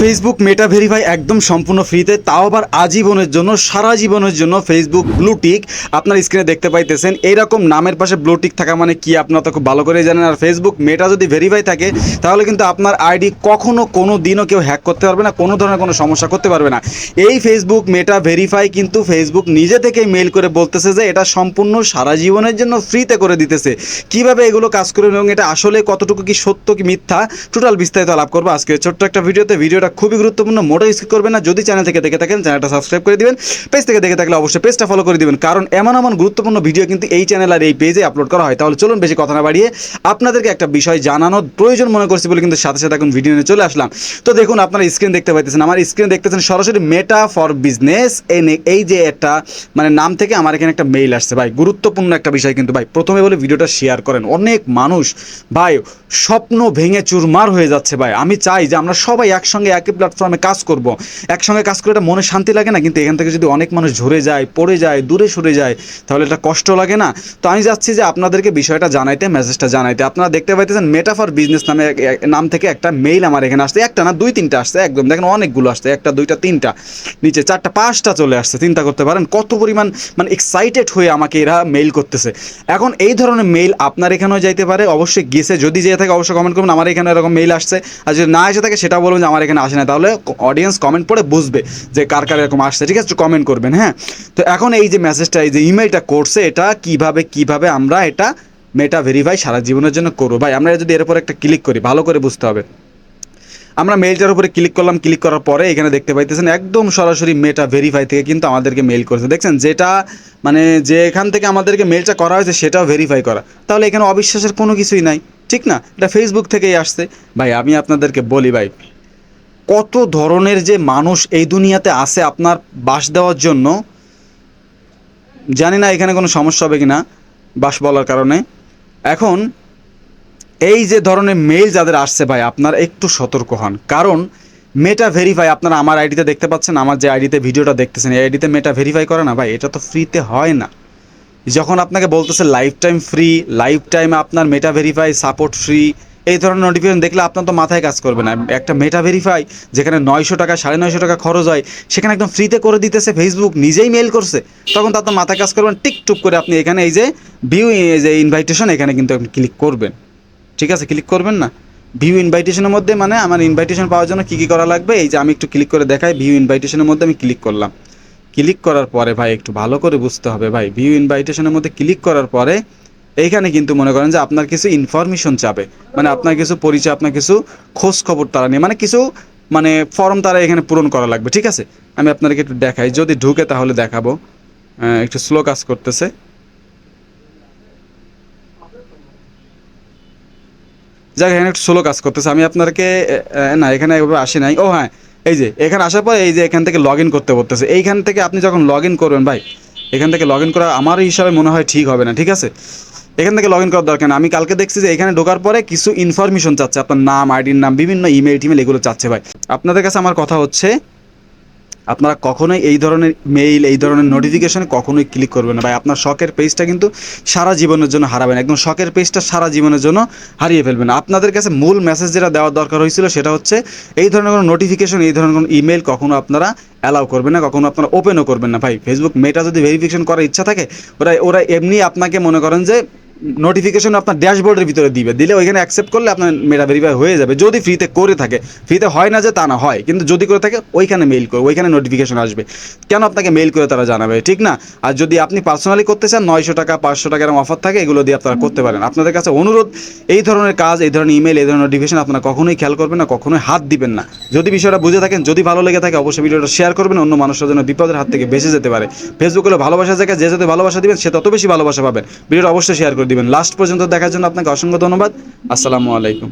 Facebook Meta verify একদম সম্পূর্ণ ফ্রিতে তাও আবার আজীবনের জন্য, সারা জীবনের জন্য ফেসবুক ব্লুটিক আপনার স্ক্রিনে দেখতে পাইতেছেন। এইরকম নামের পাশে ব্লুটিক থাকা মানে কি আপনারা তো খুব ভালো করেই জানেন। আর ফেসবুক মেটা যদি ভেরিফাই থাকে, তাহলে কিন্তু আপনার আইডি কখনো কোনো দিনও কেউ হ্যাক করতে পারবে না, কোনো ধরনের কোনো সমস্যা করতে পারবে না। এই ফেসবুক মেটা ভেরিফাই কিন্তু ফেসবুক নিজে থেকেই মেল করে বলতেছে যে, এটা সম্পূর্ণ সারা জীবনের জন্য ফ্রিতে করে দিতেছে। কীভাবে এগুলো কাজ করবে এবং এটা আসলে কতটুকু কি সত্য কি মিথ্যা টোটাল বিস্তারিত লাভ করব আজকে ছোট্ট একটা ভিডিওতে। ভিডিওটা খুবই গুরুত্বপূর্ণ মোটো স্কিপ করবেন না। যদি চ্যানেল থেকে দেখে থাকেন চ্যানেলটা সাবস্ক্রাইব করে দিবেন। পেজ থেকে দেখে থাকলে অবশ্যই পেজটা ফলো করে দিবেন। কারণ এমন এমন গুরুত্বপূর্ণ ভিডিও কিন্তু এই চ্যানেল আর এই পেজে আপলোড করা হয়। তাহলে চলুন বেশি কথা না বাড়িয়ে আপনাদেরকে একটা বিষয় জানানোর প্রয়োজন মনে করছি বলে কিন্তু সাথে সাথে এখন ভিডিও নিয়ে চলে আসলাম। তো দেখুন, আপনারা স্ক্রিন দেখতে পাইতেছেন। আমার স্ক্রিনে দেখতেছেন সরাসরি মেটা ফর বিজনেস এই যে একটা মানে নাম থেকে আমার এখানে একটা মেইল আসছে। ভাই, গুরুত্বপূর্ণ একটা বিষয় কিন্তু। ভাই, প্রথমে বলে ভিডিওটা শেয়ার করেন। অনেক মানুষ, ভাই, স্বপ্ন ভেঙে চুরমার হয়ে যাচ্ছে, ভাই। আমি চাই যে আমরা সবাই একসঙ্গে একই প্ল্যাটফর্মে কাজ করব। একসঙ্গে কাজ করে এটা মনে শান্তি লাগে না, কিন্তু এখান থেকে যদি অনেক মানুষ ঝরে যায়, পড়ে যায়, দূরে সরে যায়, তাহলে এটা কষ্ট লাগে না। তো আমি যাচ্ছি যে আপনাদেরকে বিষয়টা জানাইতে মেসেজটা জানাইতে। আপনারা দেখতে পাইতেছেন মেটা ফর বিজনেস নামে নাম থেকে একটা মেইল আমার এখানে আসছে। একটা না দুই তিনটা আসছে, একদম। দেখেন অনেকগুলো আসছে, একটা, দুইটা, তিনটা। নিচে চারটা, পাঁচটা চলে আসছে, চিন্তা করতে পারেন। কত পরিমাণ মানে এক্সাইটেড হয়ে আমাকে এরা মেইল করতেছে। এখন এই ধরনের মেইল আপনার এখানেও যাইতে পারে। অবশ্যই গেছে। যদি যেয়ে থাকে, অবশ্যই কমেন্ট করবেন। আমার এখানে এরকম মেইল আসছে। আর যদি না এসে থাকে সেটা বলবেন যে আমার এখানে আসে না, তাহলে অডিয়েন্স কমেন্ট পড়ে বুঝবে যে কার কার এরকম আসছে, ঠিক আছে? কমেন্ট করবেন হ্যাঁ? তো এখন এই যে মেসেজটা এই যে ইমেলটা করছে, এটা কীভাবে কীভাবে আমরা এটা মেটা ভেরিফাই সারা জীবনের জন্য করব? ভাই, আমরা যদি এর উপর একটা ক্লিক করি, ভালো করে বুঝতে হবে। আমরা মেইলটার উপরে ক্লিক করলাম ক্লিক করার পরে এখানে দেখতে পাইতেছেন, একদম সরাসরি মেটা ভেরিফাই থেকে কিন্তু আমাদেরকে মেইল করেছে। দেখছেন, যেটা মানে যে এখান থেকে আমাদেরকে মেইলটা করা হয়েছে, সেটাও ভেরিফাই করা। তাহলে এখানে অবিশ্বাসের কোনো কিছুই নাই, ঠিক না? এটা ফেসবুক থেকেই আসছে। ভাই, আমি আপনাদেরকে বলি, ভাই কত ধরনের যে মানুষ এই দুনিয়াতে আছে আপনার বাস দেওয়ার জন্য, জানি না এখানে কোনো সমস্যা হবে কি না বাস বলার কারণে। এখন, এই যে ধরনের মেইল যাদের আসছে ভাই, আপনার একটু সতর্ক হন। কারণ মেটা ভেরিফাই আপনারা আমার আইডিতে দেখতে পাচ্ছেন, আমার যে আইডিতে ভিডিওটা দেখতেছেন, এই আইডিতে মেটা ভেরিফাই করে না ভাই, এটা তো ফ্রিতে হয় না। যখন আপনাকে বলতেছে lifetime free lifetime আপনার মেটা ভেরিফাই সাপোর্ট ফ্রি এই ধরনের নোটিফিকেশন দেখলে আপনার তো মাথায় কাজ করবে না। একটা মেটা ভেরিফাই যেখানে নয়শো টাকা, সাড়ে নয়শো টাকা খরচ হয়, সেখানে একদম ফ্রিতে করে দিতেছে ফেসবুক নিজেই মেল করছে। তখন তো মাথায় কাজ করবেন টিকটুক করে আপনি এখানে এই যে ভিউ যে ইনভাইটেশন এখানে কিন্তু আপনি ক্লিক করবেন। ঠিক আছে? ক্লিক করবেন না? ভিউ ইনভাইটেশনের মধ্যে মানে আমার ইনভাইটেশন পাওয়ার জন্য কী কী করা লাগবে? এই যে আমি একটু ক্লিক করে দেখাই ভিউ ইনভাইটেশনের মধ্যে আমি ক্লিক করলাম। ক্লিক করার পরে ভাই, একটু ভালো করে বুঝতে হবে ভাই। ভিউ ইনভাইটেশনের মধ্যে ক্লিক করার পরে এইখানে কিন্তু মনে করেন যে আপনার কিছু ইনফরমেশন চাবে মানে আপনার কিছু পরিচয়, আপনার কিছু খোঁজ খবর তারা নিয়ে মানে কিছু মানে ফর্ম তারা এখানে পূরণ করা লাগবে, ঠিক আছে? আমি আপনাদেরকে একটু দেখাই, যদি ঢুকে তাহলে দেখাবো। একটু স্লো কাজ করতেছে। যাক, এখানে একটু স্লো কাজ করতেছে। আমি আপনাদেরকে না, এখানে এভাবে আসি নাই। ও হ্যাঁ এই যে, এখানে আসার পর এই যে এখান থেকে লগ করতে বলতেছে। এইখান থেকে আপনি যখন লগ করবেন ভাই, এখান থেকে লগ করা আমার হিসাবে মনে হয় ঠিক হবে না, ঠিক আছে? এখান থেকে লগ ইন করার দরকার আমি কালকে দেখছি যে এখানে ঢোকার পরে কিছু ইনফরমেশন চাচ্ছে। আপনার নাম আইডির নাম বিভিন্ন ইমেল টিমেল এগুলো চাচ্ছে ভাই। আপনাদের কাছে আমার কথা হচ্ছে, আপনারা কখনোই এই ধরনের মেইল এই ধরনের নোটিফিকেশনে কখনোই ক্লিক করবেন না। ভাই, আপনার শখের পেজটা কিন্তু সারা জীবনের জন্য হারাবেন। একদম শখের পেজটা সারা জীবনের জন্য হারিয়ে ফেলবেন। আপনাদের কাছে মূল মেসেজ যেটা দেওয়ার দরকার হয়েছিল সেটা হচ্ছে, এই ধরনের কোনো নোটিফিকেশন এই ধরনের কোনো ইমেল কখনো আপনারা অ্যালাউ করবেন না, কখনো আপনারা ওপেনও করবেন না। ভাই ফেসবুক মেটা যদি ভেরিফিকেশন করার ইচ্ছা থাকে, ওরা ওরা এমনি আপনাকে মনে করেন যে নোটিফিকেশন আপনার ড্যাশবোর্ডের ভিতরে দিবে। দিলে ওইখানে অ্যাকসেপ্ট করলে আপনার মেটা ভেরিফাই হয়ে যাবে। যদি ফ্রিতে করে থাকে। ফ্রিতে হয় না যে তা না হয়। কিন্তু যদি করে থাকে, ওইখানে মেইল করে, ওইখানে নোটিফিকেশন আসবে। কেন আপনাকে মেইল করে তারা জানাবে? ঠিক না? আর যদি আপনি পার্সোনালি করতে চান, নয়শো টাকা, পাঁচশো টাকা এরকম অফার থাকে, এগুলো দিয়ে আপনারা করতে পারেন। আপনাদের কাছে অনুরোধ, এই ধরনের কাজ, এই ধরনের ইমেল এই ধরনের নোটিফিকেশন আপনারা কখনোই খেয়াল করবেন না, কখনোই হাত দিবেন না। যদি বিষয়টা বুঝে থাকেন, যদি ভালো লেগে থাকে, অবশ্যই ভিডিওটা শেয়ার করবেন। অন্য মানুষের জন্য বিপদের হাত থেকে বেঁচে যেতে পারে। ফেসবুক হলো ভালোবাসা জায়গায় যে যত ভালোবাসা দিবেন, সে তত বেশি ভালোবাসা পাবেন। ভিডিওটা অবশ্যই শেয়ার করে দিবেন। লাস্ট পর্যন্ত দেখার জন্য আপনাকে অসংখ্য ধন্যবাদ। আসসালামু আলাইকুম।